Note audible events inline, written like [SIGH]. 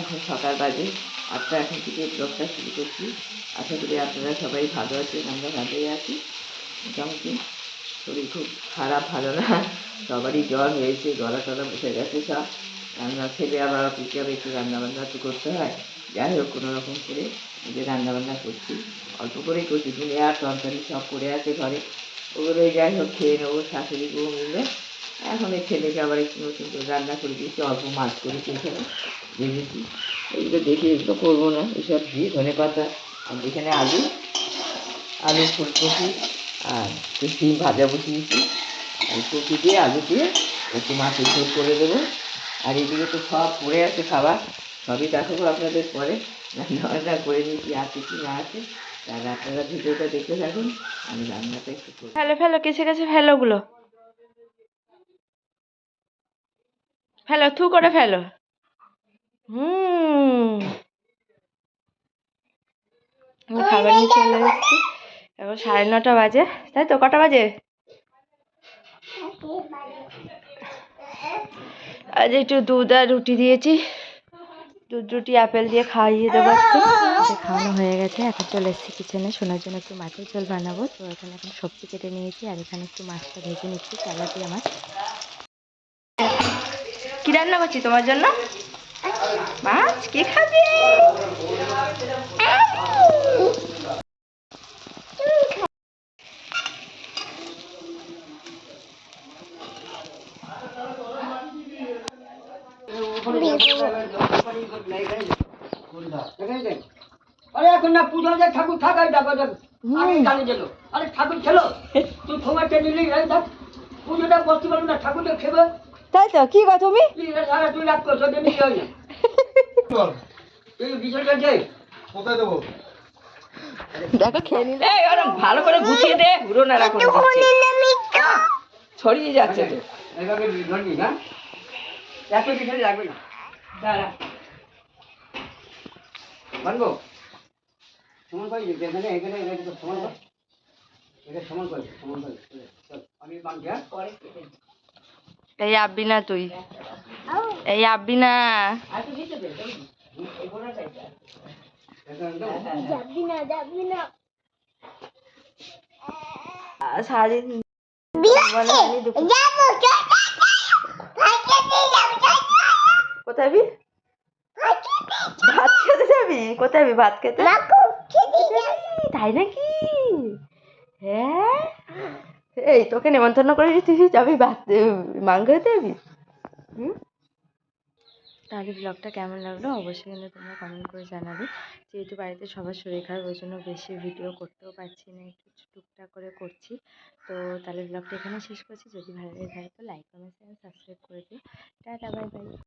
এখন সকাল বাজে। আটটা এখন থেকে ব্লগটা শুরু করছি। আশা করি আপনারা সবাই ভালো আছেন, আমরা ভালোই আছি। মোটামুটি শরীর খুব খারাপ, ভালো না। সবারই জ্বর হয়েছে, গলা টলা বসে গেছে সব। রান্না ছেলে আবার অফিসে যাবে, একটু রান্নাবান্না তো করতে হয়। যাই হোক, কোনো রকম করে নিজে রান্নাবান্না করছি। অল্প করেই করছি দুনিয়া আর তরকারি সব করে আছে ঘরে। ওগুলোই যাই হোক, খেয়ে নেব, শাশুড়ি বউ মিলে। এখন এই ছেলেকে আবার একটু নতুন করে রান্না করে দিয়েছি, অল্প মাছ করে এখানে ভেবেছি এগুলো দেখি এগুলো করব না, এসব দিয়ে ধনে পাতা, আর এখানে আলু আলু, ফুলকপি, আর ডিম ভাজা বসিয়েছি। আর কপি দিয়ে আলু দিয়ে একটু মাছের ঝোল করে দেবো। আর এদিকে তো সব পড়ে আছে খাবার, সবই দেখাবো আপনাদের পরে। রান্না করে নিই কি আছে কি না আছে। তাহলে আপনারা ভিডিওটা দেখতে থাকুন, আমি রান্নাটা একটু ফেলো ফেলো কেসে গেছে ফেলো ওগুলো ফেলো, থু করে ফেলো। হুম। খাবার নিয়ে চলে এসেছি। এখন সাড়ে নটা বাজে। তাই তো কটা বাজে? আজ একটু দুধ আর রুটি দিয়েছি। দুধ রুটি আপেল দিয়ে খাইয়ে দেবো একটু। খাওয়ানো হয়ে গেছে। এখন চলে এসেছি কিচেনে শোনার জন্য একটু মাছের ঝোল বানাবো। তো এখানে এখন সবজি কেটে নিয়েছি। আর এখানে একটু মাছটা ভেজে নিচ্ছি। তেলাপিয়া মাছ কি রান্না করছি তোমার জন্য? মাছ কে খাবে? আরে এখন না পুজো যে ঠাকুর থাকাই দেখো দেখ। আগে গালি। আরে ঠাকুর খেলো? [LAUGHS] তুই নিলি এই দেখ পুজোটা করতে পারব না ঠাকুরটা খেবে। তাই তো? কি গো তুমি? তুই লাখ করছ দেবি হয় না তুই বিষয়টা দে কোথায় দেবো? দেখো খেয়ে নিলে। এই ওরম ভালো করে গুছিয়ে দে। ঘুরো না রাখো ছড়িয়ে যাচ্ছে তো। এভাবে ধরবি না এত কিছু লাগবে না। দাঁড়া। মানবো সমান করে এখানে এখানে এখানে তো সমান কর। এটা সমান করে সমান করে আমি মানছি হ্যাঁ? এই আববি না তুই এই আববি না এখানে দাও। আহ, কোথায় ভাত খেতে যাবি? কোথায় ভাত খেতে? তাই নাকি? হ্যাঁ? এই তোকে নেমন্তন্ন করে তুই যাবি ভাত, মাংস খেতে যাবি? হুম? তাহলে ব্লগটা কেমন লাগল অবশ্যই কিন্তু তোমরা কমেন্ট করে জানাবে। যেহেতু বাড়িতে সবার শরীর খারাপ ওই জন্য বেশি ভিডিও করতেও পারছি না, একটু টুকটাক করে করছি। তো তাহলে ব্লগটা এখানে শেষ করছি। যদি ভালো লাগে তাহলে তো লাইক কমেন্ট সাবস্ক্রাইব করে দিও। Tata bye bye